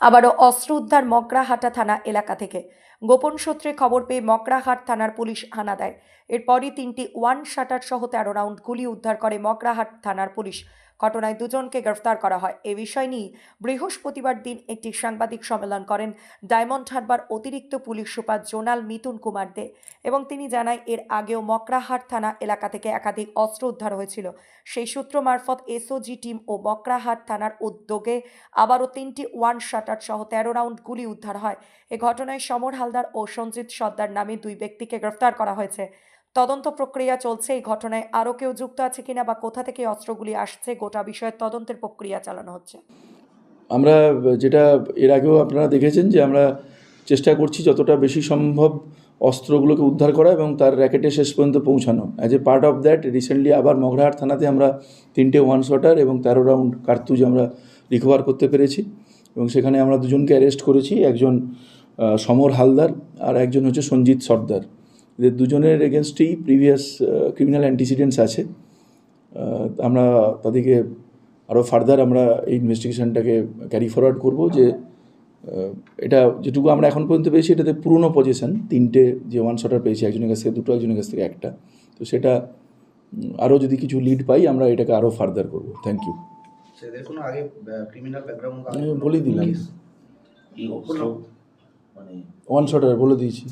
আবারও অস্ত্র উদ্ধার মকরাহাটা থানা এলাকা থেকে। গোপন সূত্রে খবর পেয়ে মকরাহাট থানার পুলিশ হানা দেয়। এরপরই তিনটি ওয়ান শাটার সহ তেরো রাউন্ড গুলি উদ্ধার করে মকরাহাট থানার পুলিশ। ঘটনায় দুজনকে গ্রেফতার করা হয়। এ বিষয় নিয়ে বৃহস্পতিবার দিন একটি সাংবাদিক সম্মেলন করেন ডায়মন্ড হারবার অতিরিক্ত police super zonal Mitun Kumar De এবং তিনি জানায়, এর আগেও মকরাহাট থানা এলাকা থেকে একাধিক অস্ত্র উদ্ধার হয়েছিল। সেই সূত্র মারফত এসওজি টিম ও মকরাহাট থানার উদ্যোগে আবারও তিনটি ওয়ান শাটার সহ তেরো রাউন্ড গুলি উদ্ধার হয়। এ ঘটনায় সমর হালদার ও সঞ্জিত সর্দার নামে দুই ব্যক্তিকে গ্রেফতার করা হয়েছে। তদন্ত প্রক্রিয়া চলছে, এই ঘটনায় আরও কেউ যুক্ত আছে কিনা বা কোথা থেকে অস্ত্রগুলি আসছে গোটা বিষয়ে তদন্তের প্রক্রিয়া চালানো হচ্ছে। আমরা, যেটা এর আগেও আপনারা দেখেছেন যে আমরা চেষ্টা করছি যতটা বেশি সম্ভব অস্ত্রগুলোকে উদ্ধার করা এবং তার র্যাকেটে শেষ পর্যন্ত পৌঁছানো। As a part of that recently আবার মগরাহাট থানাতে আমরা তিনটে ওয়ান শটার এবং তেরো রাউন্ড কার্তুজ আমরা রিকভার করতে পেরেছি এবং সেখানে আমরা দুজনকে অ্যারেস্ট করেছি, একজন সমর হালদার আর একজন হচ্ছে সঞ্জিত সর্দার। এদের দুজনের এগেনস্টেই প্রিভিয়াস ক্রিমিনাল অ্যান্টিসিডেন্টস আছে। আমরা তাদেরকে আরও ফার্দার আমরা এই ইনভেস্টিগেশনটাকে ক্যারি ফরওয়ার্ড করব যে এটা যেটুকু আমরা এখন পর্যন্ত পেয়েছি এটাতে পুরনো পজিশন তিনটে যে ওয়ান শটার পেয়েছি একজনের কাছ থেকে দুটো একজনের কাছ থেকে একটা। তো সেটা আরও যদি কিছু লিড পাই আমরা এটাকে আরও ফার্দার করব। থ্যাংক ইউ বলেই দিলাম। এই অস্ত্র মানে ওয়ান শটার বলে দিয়েছি।